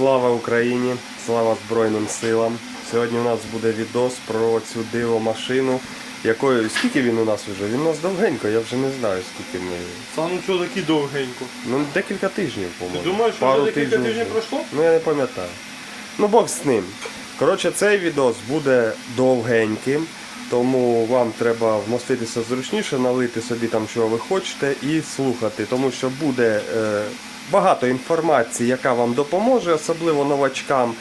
Слава Україні! Слава Збройним силам! Сьогодні у нас буде відос про цю диво машину. Якою скільки він у нас вже? Він у нас довгенько, я вже не знаю скільки ми. Сам ну чого такі довгенько? Ну декілька тижнів, по-моєму. Ти думаєш, що Пару вже декілька тижнів вже. пройшло? Ну я не пам'ятаю. Ну Бог з ним. Коротше, цей відос буде довгеньким, тому вам треба вмоститися зручніше, налити собі там, що ви хочете, і слухати, тому що буде е, багато інформації, яка вам допоможе, особливо новачкам.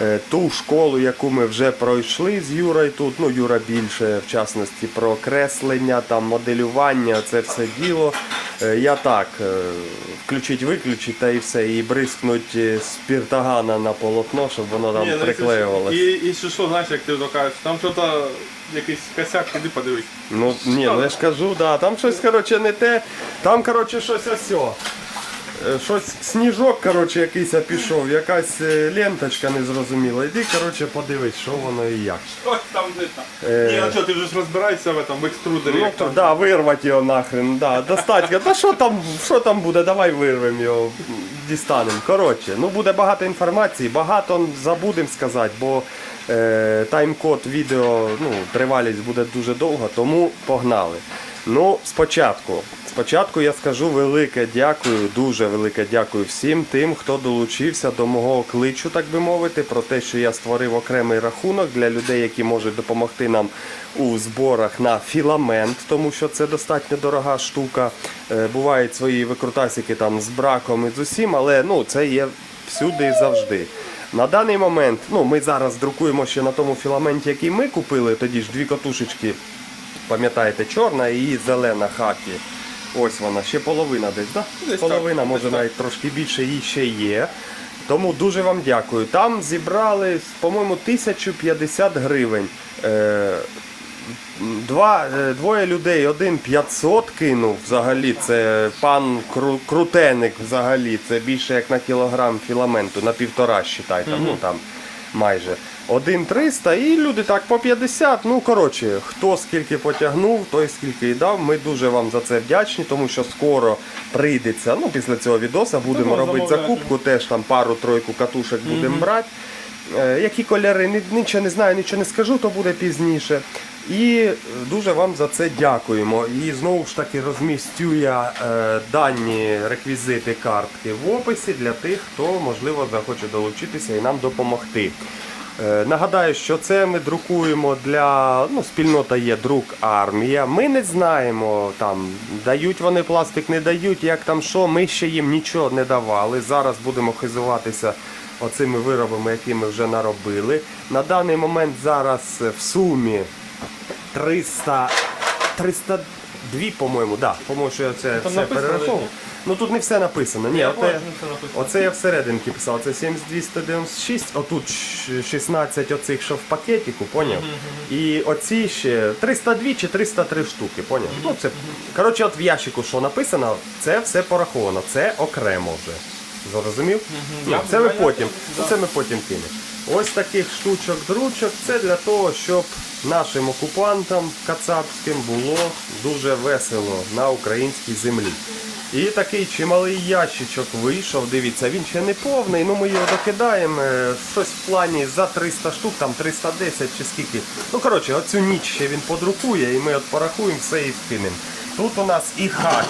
Е, Ту школу, яку ми вже пройшли з Юрою тут, ну Юра більше, в частності, про креслення, там моделювання, це все діло. Е, Я так, е, включить, виключить та і все, і бризкнуть е, спіртагана на полотно, щоб воно там Ні, ну, приклеювалося. І, і що, що, знаєш, як ти кажеш, там щось якийсь косяк, іди подивись. Ну ні, ну я ж кажу, да, там щось коротше не те. Там коротше щось осьо. Е, Щось сніжок, коротше, якийсь пішов, якась е, ленточка незрозуміла. Іди, коротше, подивись, що воно і як. Ось там де там. Е. Ні, а що, ти вже ж розбираєшся в этом, в екструдері. Ну то да, вирвати його нахрен, да, достать. Та що там, що там буде, давай вирвемо його, дістанемо. Коротше, ну буде багато інформації, багато забудемо сказати, бо е, тайм-код відео, ну, тривалість буде дуже довго, тому погнали. Ну, спочатку. Спочатку я скажу велике дякую, дуже велике дякую всім тим, хто долучився до мого кличу, так би мовити, про те, що я створив окремий рахунок для людей, які можуть допомогти нам у зборах на філамент, тому що це достатньо дорога штука. Е, Бувають свої викрутасики там з браком і з усім, але ну, це є всюди і завжди. На даний момент, ну ми зараз друкуємо ще на тому філаменті, який ми купили, тоді ж дві катушечки пам'ятаєте, чорна і зелена хакі. Ось вона, ще половина десь, да? Десь половина, так, може десь навіть трошки більше її ще є. Тому дуже вам дякую. Там зібрали, по-моєму, 1050 гривень. Е, Два, е, двоє людей, один 500 кинув взагалі. Це пан Кру- Крутеник взагалі. Це більше як на кілограм філаменту, на півтора считай, там, ну там майже. Один 300 і люди так по 50. Ну коротше, хто скільки потягнув, той скільки і дав. Ми дуже вам за це вдячні, тому що скоро прийдеться. Ну після цього відоса будемо Тому робити замовляти. закупку, теж там пару-тройку катушок будемо брати. Е, Які кольори, Ні- нічого не знаю, нічого не скажу, то буде пізніше. І е, дуже вам за це дякуємо. І знову ж таки розмістю я е, дані реквізити картки в описі для тих, хто можливо захоче долучитися і нам допомогти. Е, Нагадаю, що це ми друкуємо для ну, спільнота є друк армія. Ми не знаємо там, дають вони пластик, не дають, як там що. Ми ще їм нічого не давали. Зараз будемо хизуватися оцими виробами, які ми вже наробили. На даний момент зараз в сумі 300, 302, по-моєму, да, по-моєму, що я це все перераховував. Ну тут не все написано. Ні, оте, оце я всерединки писав. Це 7296, отут 16 оцих, що в пакетику, поняв? І оці ще 302 чи 303 штуки, поняв? Ну це коротше, от в ящику, що написано, це все пораховано, це окремо вже. Зрозумів? Ну, це ми потім. Це ми потім кинемо. Ось таких штучок, дручок, це для того, щоб нашим окупантам кацапським було дуже весело на українській землі. І такий чималий ящичок вийшов. Дивіться, він ще не повний, ну ми його докидаємо. е, Щось в плані за 300 штук, там 310 чи скільки. Ну коротше, оцю ніч ще він подрукує, і ми от порахуємо все і скинемо. Тут у нас і хакі,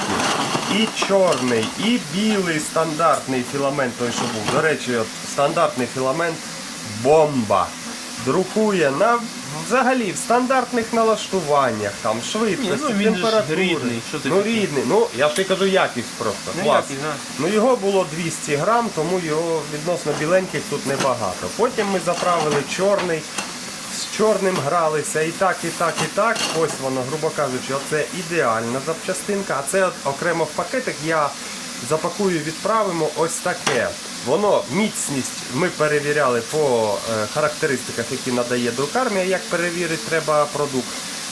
і чорний, і білий стандартний філамент, той, що був. До речі, от стандартний філамент бомба. Друкує на взагалі в стандартних налаштуваннях, там швидкості, Ні, ну, він же ж температури. рідний, що ти ну хотів? рідний. Ну я ж тобі кажу якість просто. Ну, клас. якість, да. Ну його було 200 грам, тому його відносно біленьких тут небагато. Потім ми заправили чорний. З чорним гралися і так, і так, і так. Ось воно, грубо кажучи, оце ідеальна запчастинка. А це от окремо в пакетик я запакую, відправимо ось таке. Воно міцність ми перевіряли по е, характеристиках, які надає друкармія. Як перевірити треба продукт.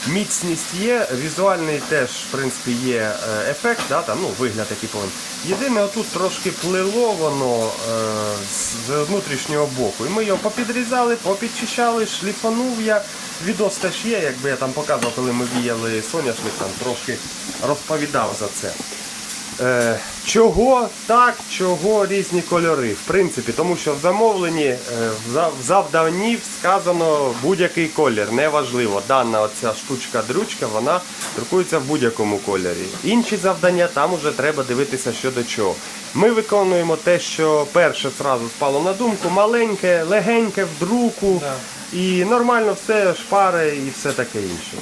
Міцність є, візуальний теж в принципі є е, ефект, да, там, ну, вигляд який повинен. Єдине, отут трошки плило воно е, з внутрішнього боку. І ми його попідрізали, попідчищали, шліфанув я. Відос теж є, якби я там показував, коли ми віяли соняшник, там трошки розповідав за це. Е, чого так, чого різні кольори? В принципі, тому що в замовленні е, в за- завданні сказано будь-який колір, неважливо. Дана оця штучка-дрючка, вона друкується в будь-якому кольорі. Інші завдання там уже треба дивитися що до чого. Ми виконуємо те, що перше зразу спало на думку, маленьке, легеньке в друку. І нормально все, шпари і все таке інше.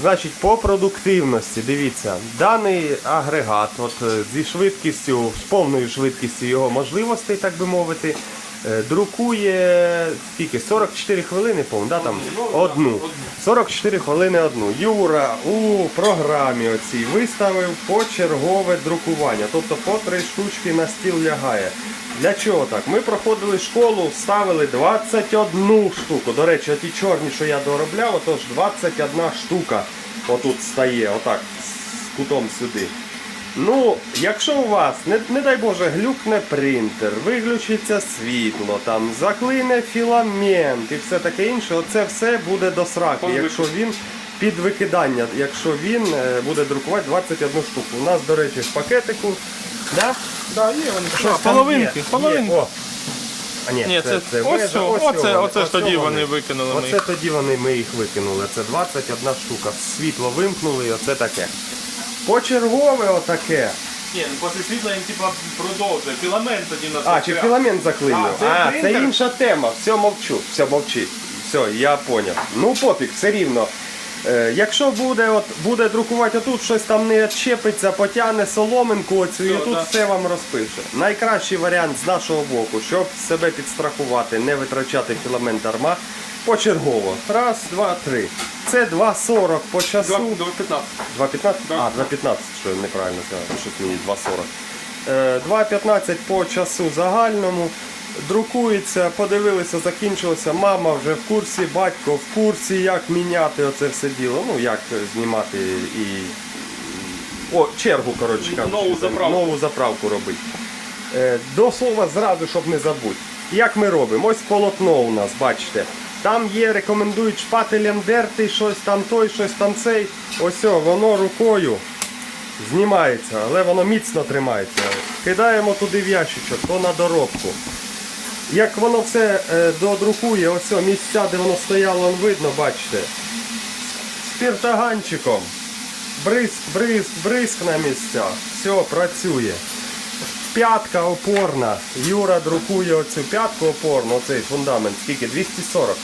Значить, по продуктивності, дивіться, даний агрегат, от е, зі швидкістю, з повною швидкістю його можливостей, так би мовити, е, друкує скільки? 44 хвилини, по да, там одну. 44 хвилини одну. Юра у програмі оцій виставив почергове друкування. Тобто по три штучки на стіл лягає. Для чого так? Ми проходили школу, ставили 21 штуку. До речі, ті чорні, що я доробляв, отож 21 штука отут стає, отак, з кутом сюди. Ну, якщо у вас, не, не дай Боже, глюкне принтер, виключиться світло, там, заклине філамент і все таке інше, оце все буде до сраки, якщо він під викидання, якщо він е, буде друкувати 21 штуку. У нас, до речі, в пакетику. Да? Да, є вони. Там половинки, є, половинки. О. А, ні, Ні, це, ось, вежа, що, ось оце, вони, оце ж тоді вони. вони викинули. ми Оце їх. тоді вони ми їх викинули. Це 21 штука. Світло вимкнули і оце таке. Почергове отаке. Ні, ну після світла він типа продовжує. Філамент тоді на А, чи філамент заклинив? А, це А, це принтер? інша тема. Все мовчу, все мовчи. Все, я поняв. Ну пофіг, все рівно. Е, якщо буде, от, буде друкувати отут, щось там не відчепиться, потягне соломинку оцю, і тут все вам розпише. Найкращий варіант з нашого боку, щоб себе підстрахувати, не витрачати філамент арма, почергово. Раз, два, три. Це 2,40 по часу. 2.15. 2.15? Да. А, 2.15, що неправильно сказав, щось мені 2.40. Е, 2.15 по часу загальному. Друкується, подивилися, закінчилося. Мама вже в курсі, батько в курсі, як міняти оце все діло. Ну, як знімати і. О, чергу, коротше кажучи. Нову заправку. Нову заправку робити. Е, До слова зразу, щоб не забути. Як ми робимо? Ось полотно у нас, бачите. Там є, рекомендують шпателем дерти, щось там той, щось там цей. Ось воно рукою знімається, але воно міцно тримається. Кидаємо туди в ящичок, то на доробку. Як воно все е, додрукує, ось місця, де воно стояло, видно, бачите. Спіртаганчиком. Бризк, бризк, бризк на місця. Все, працює. П'ятка опорна. Юра друкує оцю п'ятку опорну, оцей фундамент. Скільки? 240.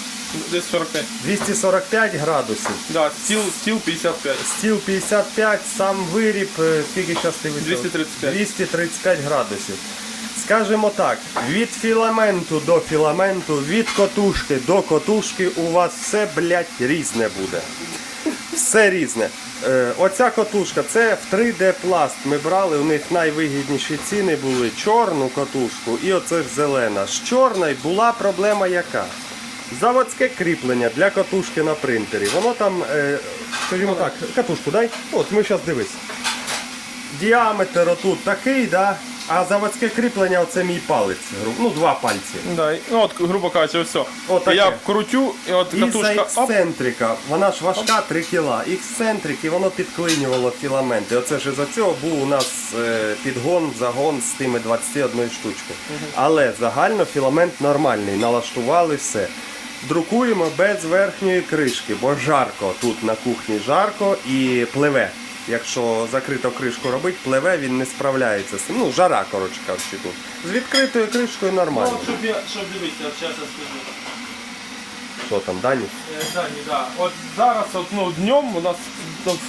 Десь 45. 245 градусів. Да, стіл, стіл 55. Стіл 55, сам виріб, е, скільки зараз ти вийшов? 235. 235 градусів. Скажімо так, від філаменту до філаменту, від котушки до котушки у вас все, блядь, різне буде. Все різне. Е, оця котушка, це в 3D пласт. Ми брали, у них найвигідніші ціни були чорну котушку і оце зелена. З чорної була проблема яка? Заводське кріплення для катушки на принтері. Воно там, е, скажімо так, катушку дай. От ми зараз дивись. Діаметр отут такий, да? А заводське кріплення оце мій палець. гру- Ну, два пальці. Да, і- ну от, грубо кажучи, все. Отаке. Я крутю, і от І за катушка оп, ексцентрика, вона ж важка 3 кіла. Ексцентрик, і воно підклинювало філаменти. Оце ж із-за цього був у нас е, підгон, загон з тими 21 штучкою. Але загально філамент нормальний, налаштували все. Друкуємо без верхньої кришки, бо жарко тут на кухні жарко і пливе. Якщо закриту кришку робить, пливе, він не справляється. Ну, жара, коротше кажучи, тут. З відкритою кришкою нормально. Ну, щоб, я, щоб дивитися, зараз я скажу. Що там, Дані? Е, Дані, да. От зараз, от, ну, днем у нас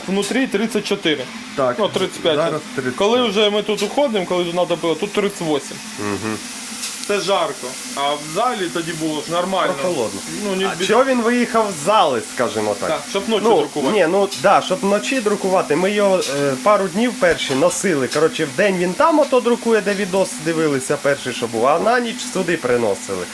внутрі 34. Так, Ну, 35. зараз 35. Коли вже ми тут уходимо, коли тут треба було, тут 38. Угу. Це жарко. А в залі тоді було ж нормально. Прохолодно. Ну, не А від- чого він виїхав з зали, скажімо так? Так, щоб ночі ну, друкувати. Ні, ну да, щоб вночі друкувати. Ми його е, пару днів перші носили. Коротше, в день він там ото друкує, де відос дивилися перший, що був, а на ніч сюди приносили.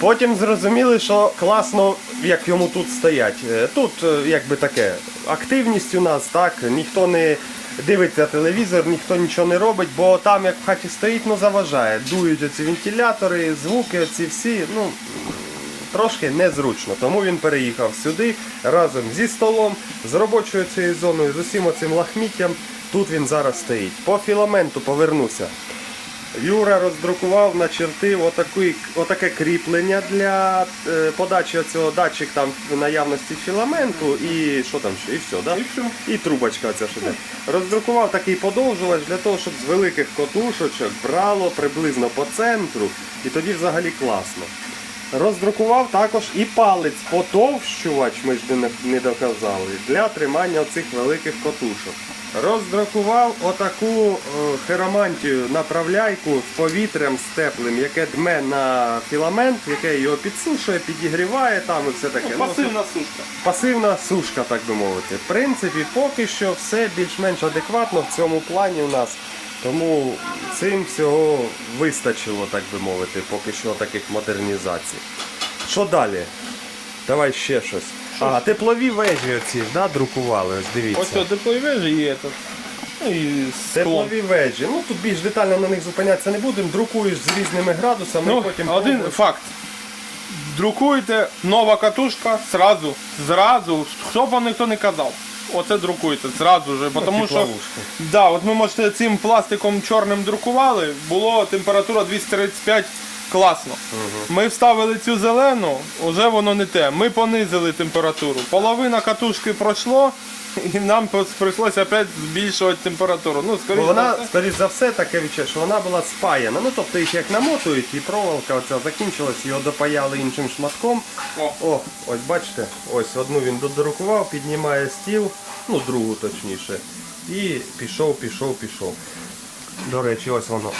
Потім зрозуміли, що класно, як йому тут стоять. Е, Тут е, якби таке, активність у нас, так, ніхто не дивиться телевізор, ніхто нічого не робить, бо там як в хаті стоїть, ну заважає. Дують оці вентилятори, звуки, оці всі, ну трошки незручно. Тому він переїхав сюди разом зі столом, з робочою цією зоною, з усім оцим лахміттям. тут він зараз стоїть. По філаменту повернуся. Юра роздрукував, начертив отакий, отаке кріплення для е, подачі цього датчик там наявності філаменту і що там ще, і все, да? І все. І трубочка ця йде. Роздрукував такий подовжувач для того, щоб з великих котушочок брало приблизно по центру, і тоді взагалі класно. Роздрукував також і палець потовщувач, ми ж не, не доказали, для тримання оцих великих котушок. Роздрукував отаку е, хиромантію направляйку з повітрям з теплим, яке дме на філамент, яке його підсушує, підігріває там і все таке. Ну, Пасивна сушка. Пасивна сушка, так би мовити. В принципі, поки що все більш-менш адекватно в цьому плані у нас. Тому цим всього вистачило, так би мовити, поки що таких модернізацій. Що далі? Давай ще щось. А, теплові вежі оці да, друкували, ось дивіться. Ось теплові вежі і этот. Ну і склон. Теплові вежі. Ну тут більш детально на них зупинятися не будемо. Друкуєш з різними градусами, Ну, потім один пробуєш. факт. Друкуєте нова катушка, зразу, зразу, що б вам ніхто не казав. Оце друкуєте, зразу же. Тому що, тепловушку. да, от ми можете цим пластиком чорним друкували, було температура 235 класно. Ми вставили цю зелену, вже воно не те. Ми понизили температуру. Половина катушки пройшло, і нам прийшлося опять збільшувати температуру. Ну, скоріше, вона, все. скоріш за все, таке відчуття, що вона була спаяна. Ну тобто їх як намотують, і проволока оця закінчилась, його допаяли іншим шматком. О. О, ось бачите, ось одну він додрукував, піднімає стіл, ну другу точніше. І пішов, пішов, пішов. До речі, ось воно.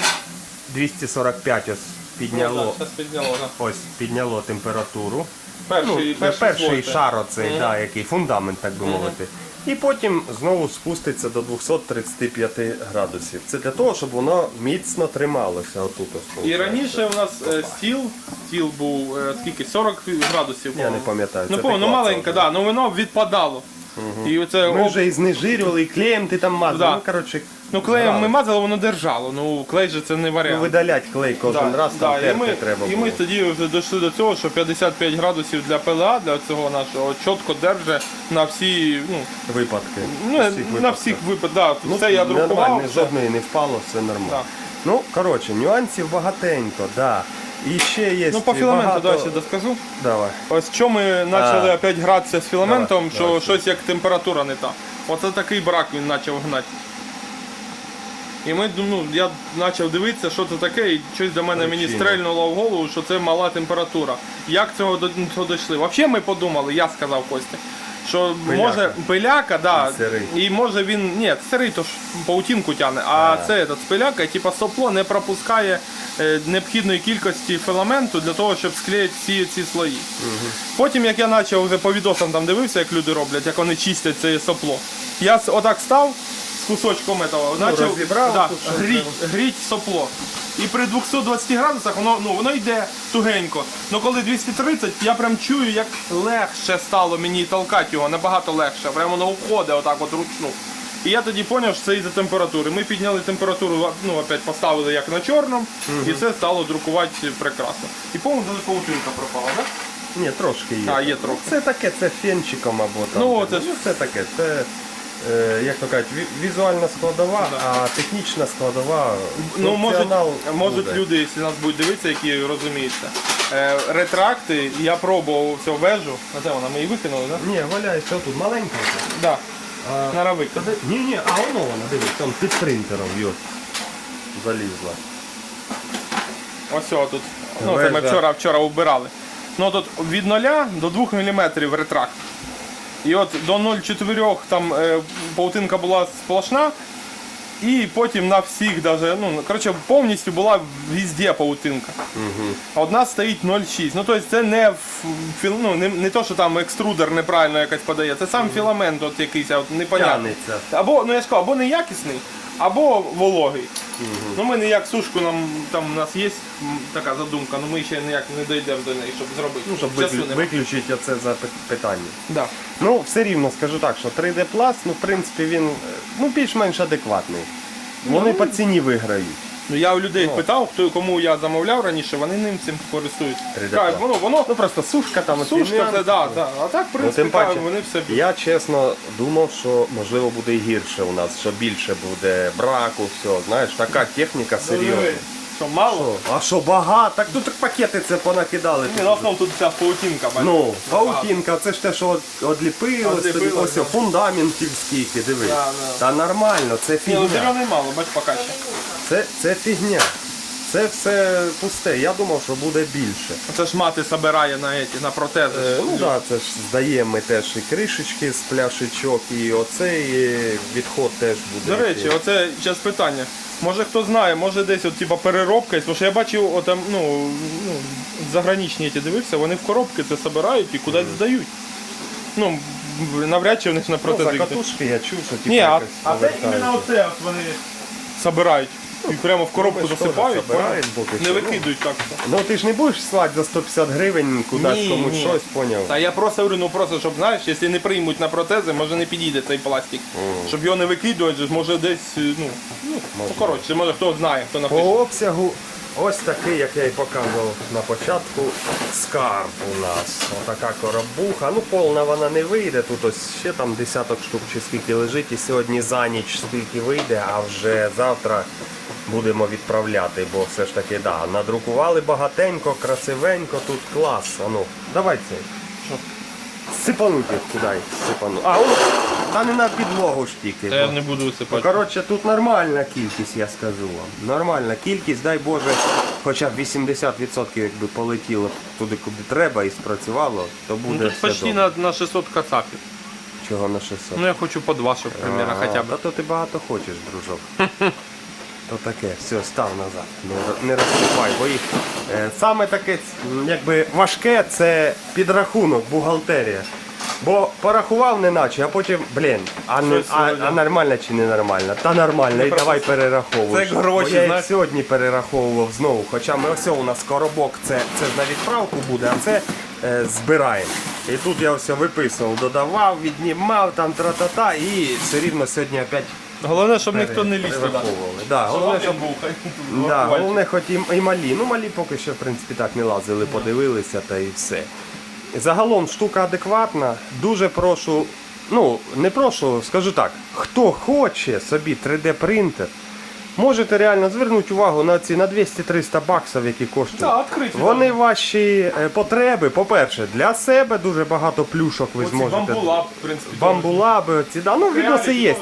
245 ось підняло. Ну, підняло, да. Ось підняло температуру. Перший, ну, перший, перший слой, шар оцей, Мгм. да, який фундамент, так би мовити. І потім знову спуститься до 235 градусів. Це для того, щоб воно міцно трималося отут. ось, І раніше у нас е, стіл, стіл був е, скільки? 40 градусів. Я по-моєму. не пам'ятаю, Ну, ну ти клацав, да, ну воно відпадало. І оце Ми об- вже і знежирювали, і клеєм ти там мазав. Да. Ну, коротше, ну, клеєм ми мазали, воно держало. Ну клей же це не Ну, варіант. видалять клей кожен Да, раз, да, там і, терти ми, треба і було. ми тоді вже дійшли до цього, що 55 градусів для ПЛА, для цього нашого, чітко держить на всі, ну, Випадки. ну Всіх на випадках. всіх випадках. Да, Ну, все я нормально, друкував. все. жодної не впало, все нормально. Так. Ну, коротше, нюансів багатенько, да. І ще є Ну, по філаменту багато... далі доскажу. Давай. Ось що ми почали А. опять гратися з філаментом, Давай, що давай. щось як температура не та. Оце такий брак він почав гнати. І ми, ну, я почав дивитися, що це таке, і щось до мене мені Причина. стрельнуло в голову, що це мала температура. Як цього до цього дійшли? Взагалі ми подумали, я сказав Костя, що Пиляка. може пиляка, да, І сирий. і може він. Ні, сирий то ж паутинку тягне, а А. це этот, пиляка, типа сопло не пропускає е, необхідної кількості філаменту для того, щоб склеїти всі ці слої. Потім, як я почав вже по відосам там дивився, як люди роблять, як вони чистять це сопло. Я с- отак став з кусочком этого, Ну, розібрав да, тут, гріть, гріть сопло. І при 220 градусах воно, ну, воно йде тугенько. Ну коли 230, я прям чую, як легше стало мені толкати його, набагато легше. Прямо воно уходить отак от ручну. І я тоді зрозумів, що це із-за температури. Ми підняли температуру, ну опять поставили як на чорному, і це стало друкувати прекрасно. І повністю паутинка пропала, так? Ні, трошки є. А, є трохи. Це таке, це фенчиком або там. Ну, це, ж- це таке. Це, як то кажуть, візуальна складова, а технічна складова. Ну, можуть, можуть люди, якщо нас будуть дивитися, які розуміються. Е, ретракти, я пробував цю вежу. А де вона? Ми її викинули, так? Ні, валяється тут маленька. Да? А, Да. На. Ні, ні, а воно вона, дивись, там під принтером залізла. Ось тут. Ну, це ми вчора, вчора убирали. Ну тут від 0 до 2 мм ретракт. І от до 0,4 там е, паутинка була сплошна. І потім на всіх даже, ну, коротше, повністю була везде паутинка. А Одна стоїть 0,6. Ну, тобто це не, ну, не, не то, що там екструдер неправильно якось подає, це сам філамент от якийсь от, непонятний. Тянеться. Або, ну я ж кажу, або неякісний, або вологий. Ну ми ніяк сушку нам там у нас є така задумка, але ми ще ніяк не дійдемо до неї, щоб зробити. Ну, щоб Часу виклю- нема. виключити це за питання. Да. Ну, все рівно скажу так, що 3D Plus, ну, в принципі, він е, ну, більш-менш адекватний. Вони Ну, по ціні виграють. Ну я у людей питав, хто кому я замовляв раніше, вони ним цим користуються. 3D Кажуть, воно, воно Ну просто сушка там сушка, це да, да. А так, в Ну, принципі, тим паче, кажуть, вони все б'ють. я чесно думав, що можливо буде і гірше у нас, що більше буде браку, все, знаєш, така техніка серйозна. Що мало? А що багато? Так тут пакети це понакидали. Ні, на основному тут вся паутинка. Ну, паутінка, це ж те, що от- одліпилось, ось да. фундаментів скільки, диви. Да, да. Та нормально, це Ні, ну фігня. зелений мало, бач поки ще. Це, це фігня. Це все пусте. Я думав, що буде більше. Це ж мати собирає на, еті, на протези. Е, ну так, да, це ж здаємо ми теж і кришечки з пляшечок, і оцей е, відход теж буде. До речі, оце зараз питання. Може хто знає, може десь от, типа, переробка, тому що я бачив, от, там, ну, ну, заграничні ті дивився, вони в коробки це собирають і кудись здають. Ну, навряд чи в них на Ну, за катушки я чув, що типу Ні, а, а це іменно оце от вони собирають. І прямо в коробку засипають, поки не викидують так. Ну ти ж не будеш слати за 150 гривень кудись Ні, комусь ні. щось, поняв? Та я просто говорю, ну просто щоб знаєш, якщо не приймуть на протези, може не підійде цей пластик. Щоб його не викидувати, же ж, може десь, ну, ну, ну коротше, може хто знає, хто По напише. обсягу ось такий, як я і показував на початку, скарб у нас. Отака коробуха. Ну, повна вона не вийде. Тут ось ще там десяток штук чи скільки лежить. І сьогодні за ніч скільки вийде, а вже завтра будемо відправляти, бо все ж таки, да, надрукували багатенько, красивенько, тут клас. А ну, давай цей. Сипануть їх куди сипану. А, о, та не на підлогу ж тільки. Та я бо- не буду Ну, висипати. коротше, тут нормальна кількість, я скажу вам. Нормальна кількість, дай Боже, хоча б 80% якби полетіло туди, куди треба і спрацювало, то Ну, буде тут все почти добре. на, на 600 кацапів. Чого на 600? Ну я хочу по два, щоб примерно А, хоча Та то ти багато хочеш, дружок. То таке, все, став назад. Не, не бо їх. Е, саме таке якби важке це підрахунок, бухгалтерія. Бо порахував неначе, а потім, блін, а, не, а, а нормально чи не нормально? Та нормально, і давай перераховуй. Це як гроші, Бо я їх знаєш. сьогодні перераховував знову. Хоча ми ось у нас коробок, це, це ж на відправку буде, а це е, збираємо. І тут я ось виписував, додавав, віднімав там тра-та-та, і все рівно сьогодні опять Головне, щоб ніхто не ліз туди. перераховували. Да, головне, щоб. Да, головне, хоч і, і малі. Ну, малі поки що, в принципі, так не лазили, подивилися та і все. Загалом штука адекватна. Дуже прошу, ну, не прошу, скажу так, хто хоче собі 3D принтер, можете реально звернути увагу на ці на 200-300 баксів, які коштують. Да, відкриті, Вони да. ваші е, потреби, по-перше, для себе дуже багато плюшок ви Оці зможете. бамбулап, в принципі. Бамбулаби, ці, да, ну відноси є.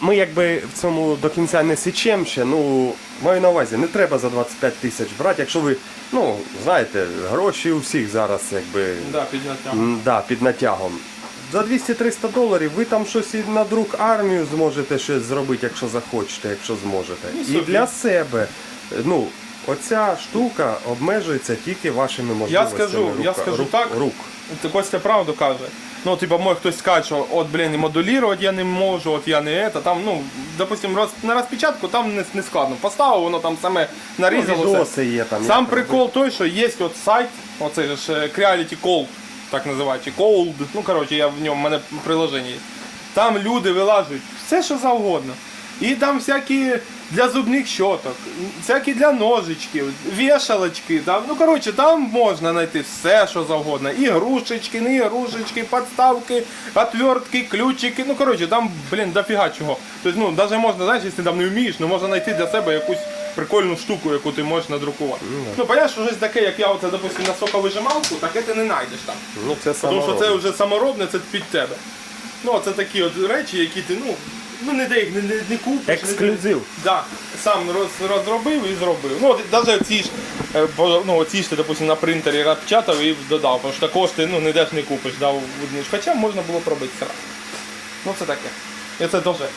Ми якби в цьому до кінця не січемо ще, ну маю на увазі, не треба за 25 тисяч брати, якщо ви, ну, знаєте, гроші у всіх зараз якби Да, підняття. м, да, під натягом. За 200-300 доларів ви там щось і на друк армію зможете щось зробити, якщо захочете, якщо зможете. І І для себе. Ну, оця штука обмежується тільки вашими можливостями. скажу, я скажу рук, так. рук. Ти Костя правду каже. Ну, типа, може хтось скаже, що от, блін, і модулірувати я не можу, от я не это, там, ну, допустим, роз, на розпечатку там не, не складно. Поставив, воно там саме нарізало. Ну, є там. Сам прикол той, що є от сайт, оцей ж е, Creality Cold, так називають, Cold, ну коротше, я в ньому, в мене приложення є. Там люди вилажують все, що завгодно. І там всякі для зубних щоток, всякі для ножичків, вішалочки. Там, ну коротше, там можна знайти все, що завгодно. Ігрушечки, не ігрушечки, подставки, отвертки, ключики. Ну коротше, там, блін, дофіга чого. Тобто, ну, навіть можна, знаєш, якщо там не вмієш, ну можна знайти для себе якусь прикольну штуку, яку ти можеш надрукувати. Ну, понятно, що щось таке, як я оце, допустим, на соковижималку, таке ти не знайдеш там. Ну, це Тому що це вже саморобне, це під тебе. Ну, це такі от речі, які ти, ну, ну не де їх не, не, не купиш. Ексклюзив. Да, сам роз, розробив і зробив. Ну, от навіть ці ж, е, ну, ці ж ти, допустим, на принтері розпечатав і додав, тому що такого ж ти ну, ніде ж не купиш, ж. Хоча можна було б робити сразу. Ну це таке. І це дуже.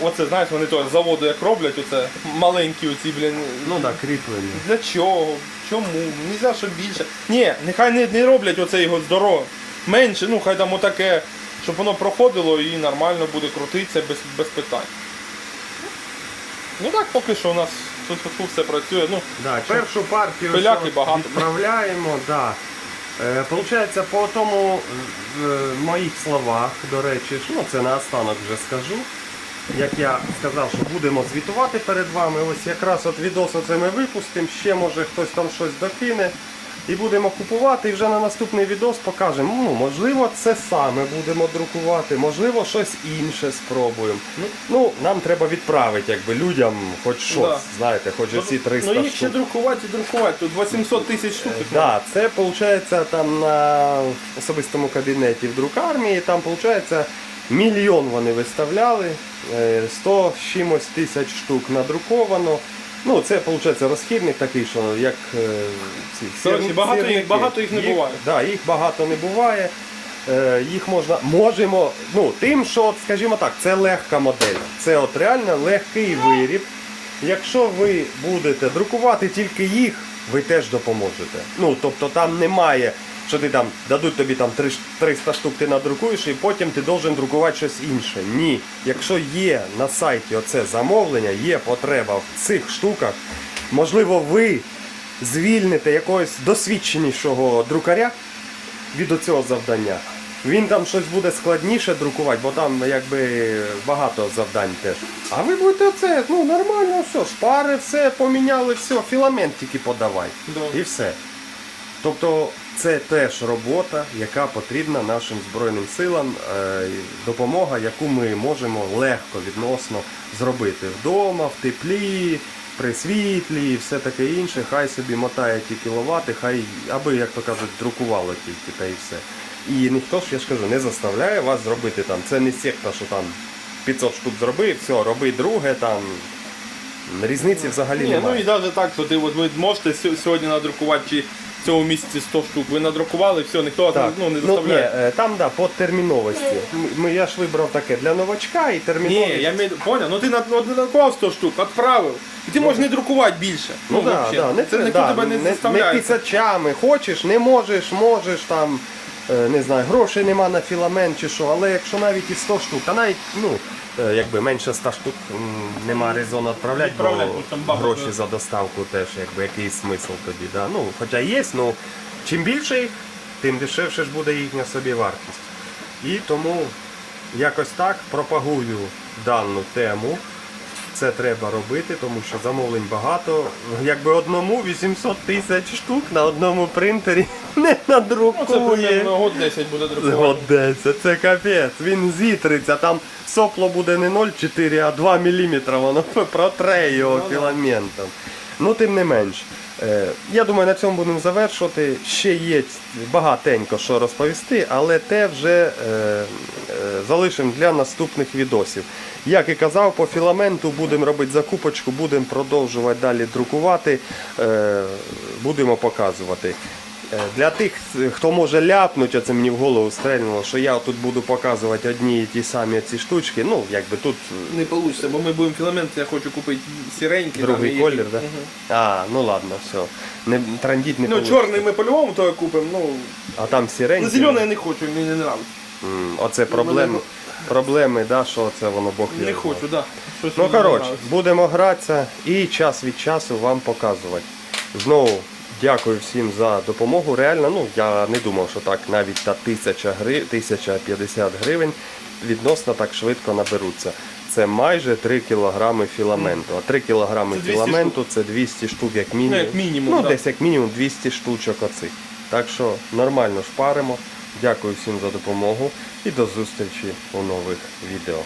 Оце, знаєш, вони то з заводу як роблять, оце маленькі оці, блін. Ну так, кріплення. Для чого? Чому? Нельзя, щоб більше. Ні, нехай не, не роблять оце його здорово. Менше, ну хай там отаке, щоб воно проходило і нормально буде крутитися без, без питань. Ну так поки що у нас тут, тут все працює. Ну, Да, першу партію Пиляки багато. відправляємо. Да. Е, Получається, по тому, в моїх словах, до речі, ж, ну це наостанок вже скажу. Як я сказав, що будемо звітувати перед вами. Ось якраз от відос оце ми випустимо, ще може хтось там щось докине. І будемо купувати, і вже на наступний відос покажемо. Ну, можливо, це саме будемо друкувати, можливо, щось інше спробуємо. Ну, нам треба відправити якби, людям хоч щось, Да. знаєте, хоч оці 300 Ну їх ще друкувати і друкувати. Тут 800 тисяч штук. Так, да, це виходить там на особистому кабінеті в друкармії, там виходить мільйон вони виставляли, е, 100 з чимось тисяч штук надруковано. Ну, це виходить розхідник такий, що як е, ці Коротше, сір- багато їх- багато їх не буває. Да, їх багато не буває. Е, Їх можна, можемо, ну, тим, що, скажімо так, це легка модель. Це от реально легкий виріб. Якщо ви будете друкувати тільки їх, ви теж допоможете. Ну, тобто там немає, що ти там дадуть тобі там 300 штук, ти надрукуєш, і потім ти должен друкувати щось інше. Ні. Якщо є на сайті оце замовлення, є потреба в цих штуках, можливо, ви звільните якогось досвідченішого друкаря від оцього завдання. Він там щось буде складніше друкувати, бо там якби багато завдань теж. А ви будете це, ну нормально, все, шпари, все, поміняли, все, філамент тільки подавай. Да. І все. Тобто це теж робота, яка потрібна нашим Збройним силам, е, допомога, яку ми можемо легко відносно зробити вдома, в теплі, при світлі і все таке інше. Хай собі мотає ті кіловати, хай, аби, як то кажуть, друкувало тільки та і все. І ніхто ж, я ж кажу, не заставляє вас зробити там. Це не секта, що там 500 штук зробив, все, роби друге там. Різниці взагалі Ні, ну і навіть так, що ти от, ви можете сьогодні надрукувати чи в цьому місяці 100 штук. Ви надрукували, все, ніхто Так. ну, не ну, ні, е, там да, по терміновості. М- Ми, я ж вибрав таке для новачка і Ні, я маю, поняв, ну ти над- надрукував 100 штук, відправив. І ти можеш не друкувати більше. Ну, да, вообще. да, не, це ніхто да, тебе не, не, заставляє. не тисячами. Хочеш, не можеш, можеш там. е, Не знаю, грошей нема на філамент чи що, але якщо навіть і 100 штук, а навіть ну, якби менше 100 штук м, нема резону відправляти, Відправляти, бо бо там багато. гроші за доставку теж якби якийсь смисл тоді. Да? Ну, хоча є, ну чим більше тим дешевше ж буде їхня собівартість. І тому якось так пропагую дану тему. Це треба робити, тому що замовлень багато. Якби одному 800 тисяч штук на одному принтері не Ну, це надрукує. примерно год 10 буде друкувати. Годеться, це капець. Він зітриться, там сопло буде не 0,4, а 2 мм, воно протре його Ну, філаментом. Ну, тим не менш. Е, Я думаю, на цьому будемо завершувати. Ще є багатенько що розповісти, але те вже е, е, залишимо для наступних відосів. Як і казав, по філаменту будемо робити закупочку, будемо продовжувати далі друкувати, будемо показувати. Е, Для тих, хто може ляпнути, оце мені в голову стрельнуло, що я тут буду показувати одні і ті самі ці штучки. Ну, якби тут Не вийде, бо ми будемо філамент, я хочу купити сіренький. другий там, і колір, да? Мгм. А, ну ладно, все. Не трандіть не Ну, получиться. чорний ми по-любому того купимо, ну, А там сіренький. ну зелений я не хочу, мені не подобається. Оце проблеми. Проблеми, да, що це воно Бог Не знає. хочу, да. Щось Ну коротше, будемо гратися і час від часу вам показувати. Знову дякую всім за допомогу. Реально, ну я не думав, що так навіть та тисяча гри... 1050 гривень відносно так швидко наберуться. Це майже 3 кілограми філаменту. А 3 кілограми Це 200 філаменту це 200 штук як мінімум. Ну, як мінімум, Ну, десь як мінімум 200 штучок оцих. Так що нормально шпаримо. Дякую всім за допомогу і до зустрічі у нових відео.